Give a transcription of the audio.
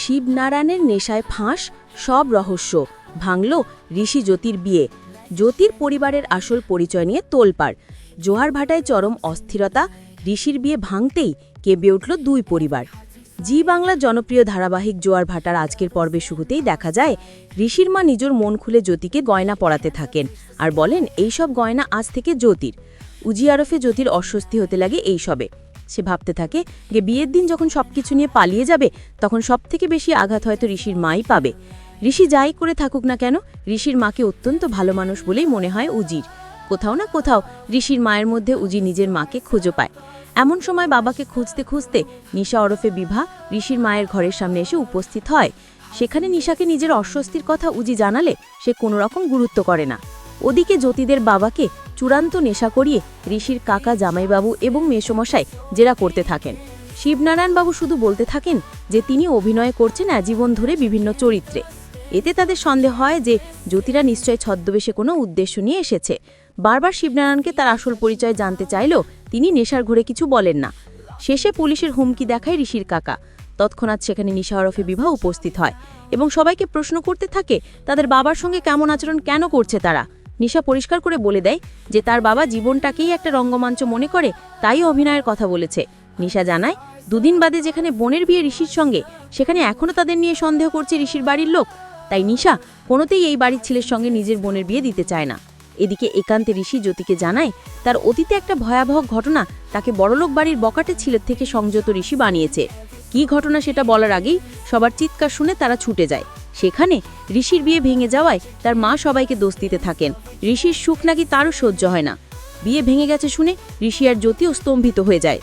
শিবনারায়ণের নেশায় ফাঁস, সব রহস্য। ভাঙল ঋষি জ্যোতির বিয়ে। জ্যোতির পরিবারের আসল পরিচয় নিয়ে তোলপাড়। জোয়ার ভাটায় চরম অস্থিরতা, ঋষির বিয়ে ভাঙতেই কেঁপে উঠল দুই পরিবার। জি বাংলার জনপ্রিয় ধারাবাহিক জোয়ার ভাটার আজকের পর্বে শুরুতেই দেখা যায়, ঋষির মা নিজের মন খুলে জ্যোতিকে গয়না পরাতে থাকেন আর বলেন, এইসব গয়না আজ থেকে জ্যোতির। উজিয়ারফে জ্যোতির অস্বস্তি হতে লাগে এইসবে সে ভাবতে থাকে যে বিয়ের দিন যখন সবকিছু নিয়ে পালিয়ে যাবে, তখন সবথেকে বেশি আঘাত হয়তো ঋষির মাই পাবে। ঋষি যাই করে থাকুক না কেন, ঋষির মাকে অত্যন্ত ভালো মানুষ বলেই মনে হয় উজির। কোথাও না কোথাও ঋষির মায়ের মধ্যে উজি নিজের মাকে খুঁজে পায়। এমন সময় বাবাকে খুঁজতে খুঁজতে নিশা ওরফে বিভা ঋষির মায়ের ঘরের সামনে এসে উপস্থিত হয়। সেখানে নিশাকে নিজের অস্বস্তির কথা উজি জানালে সে কোনো রকম গুরুত্ব করে না। ওদিকে জ্যোতিদের বাবাকে চূড়ান্ত নেশা করিয়ে ঋষির কাকা জামাইবাবু এবং মেসমশাই জেরা করতে থাকেন। শিবনারায়ণবাবু শুধু বলতে থাকেন যে তিনি অভিনয় করছেন আজীবন ধরে বিভিন্ন চরিত্রে। এতে তাদের সন্দেহ হয় যে জ্যোতিরা নিশ্চয় ছদ্মবেশে কোনো উদ্দেশ্য নিয়ে এসেছে। বারবার শিবনারায়ণকে তার আসল পরিচয় জানতে চাইলেও তিনি নেশার ঘুরে কিছু বলেন না। শেষে পুলিশের হুমকি দেখায় ঋষির কাকা। তৎক্ষণাৎ সেখানে নিশা ওরফে বিবাহ উপস্থিত হয় এবং সবাইকে প্রশ্ন করতে থাকে, তাদের বাবার সঙ্গে কেমন আচরণ কেন করছে তারা? নিশা পরিষ্কার করে বলে দেয় যে তার বাবা জীবনটাকেই একটা রঙ্গমঞ্চ মনে করে, তাই অভিনয়ের কথা বলেছে। নিশা জানায়, দুদিন বাদে যেখানে বোনের বিয়ে ঋষির সঙ্গে, সেখানে এখনও তাদের নিয়ে সন্দেহ করছে ঋষির বাড়ির লোক। তাই নিশা কোনোতেই এই বাড়ির ছেলের সঙ্গে নিজের বোনের বিয়ে দিতে চায় না। এদিকে একান্তে ঋষি জ্যোতিকে জানায়, তার অতীতে একটা ভয়াবহ ঘটনা তাকে বড়লোক বাড়ির বকাটে ছেলের থেকে সংযত ঋষি বানিয়েছে। কী ঘটনা সেটা বলার আগেই সবার চিৎকার শুনে তারা ছুটে যায়। সেখানে ঋষির বিয়ে ভেঙে যাওয়ায় তার মা সবাইকে দোষ দিতে থাকেন। ঋষির সুখ নাকি তারও সহ্য হয় না। বিয়ে ভেঙে গেছে শুনে ঋষি আর জ্যোতিও স্তম্ভিত হয়ে যায়।